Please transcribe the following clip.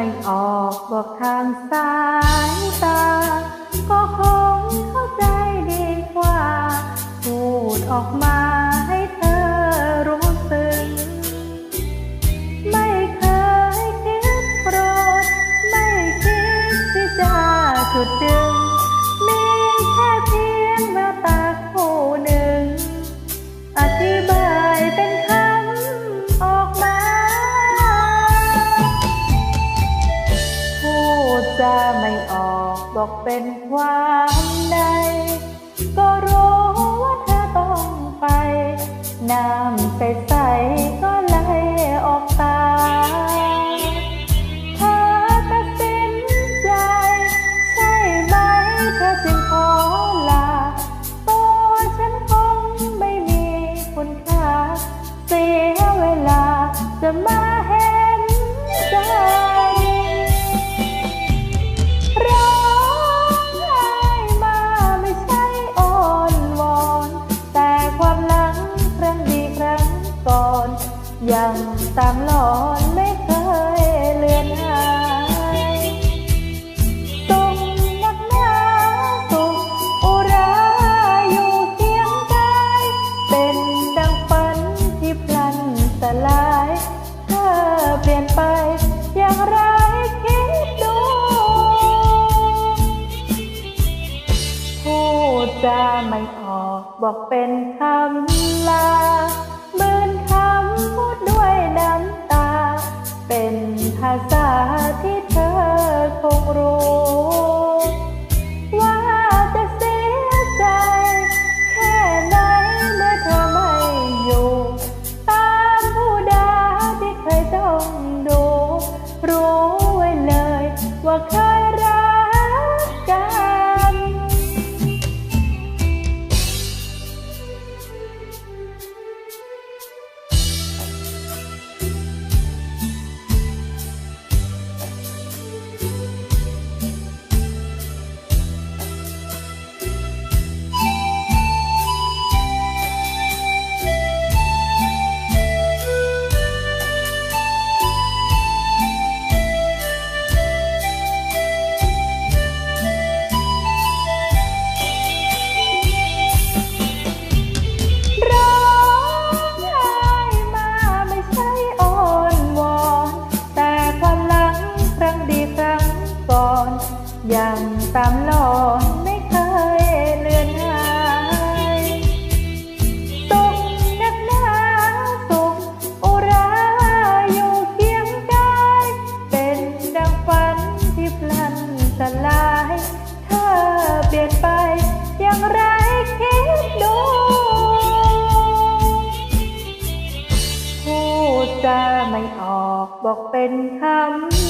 ไม่ออกบอกทางสายตา ก็คงเข้าใจดีกว่า พูดออกมาให้เธอรู้สึก ไม่เคยคิดโกรธไม่คิดที่จะจุดเดือ จะไม่ออกบอกเป็นความใด ก็รู้ว่าเธอต้องไป น้ำใสๆก็ไหลออกตาเธอตัดสินใจ ใช่ไหมเธอจึงขอลา ตัวฉันคงไม่มีคุณค่า เสียเวลาจะมา ยังตามหลอนไม่เคยเลือนหายสุขนักหนาสุขอุราอยู่เคียงกาย เป็นดังฝันที่พลันสลายเธอเปลี่ยนไปอย่างไรคิดดูพูดจะไม่ออกบอกเป็นคำลา คงรู้ ตามหลอนไม่เคยเลือนหายสุขนักหนาสุขอุราอยู่เคียงกายเป็นดังฝันที่พลันสลายเธอเปลี่ยนไปอย่างไรคิดดูพูดจะไม่ออกบอกเป็นคำ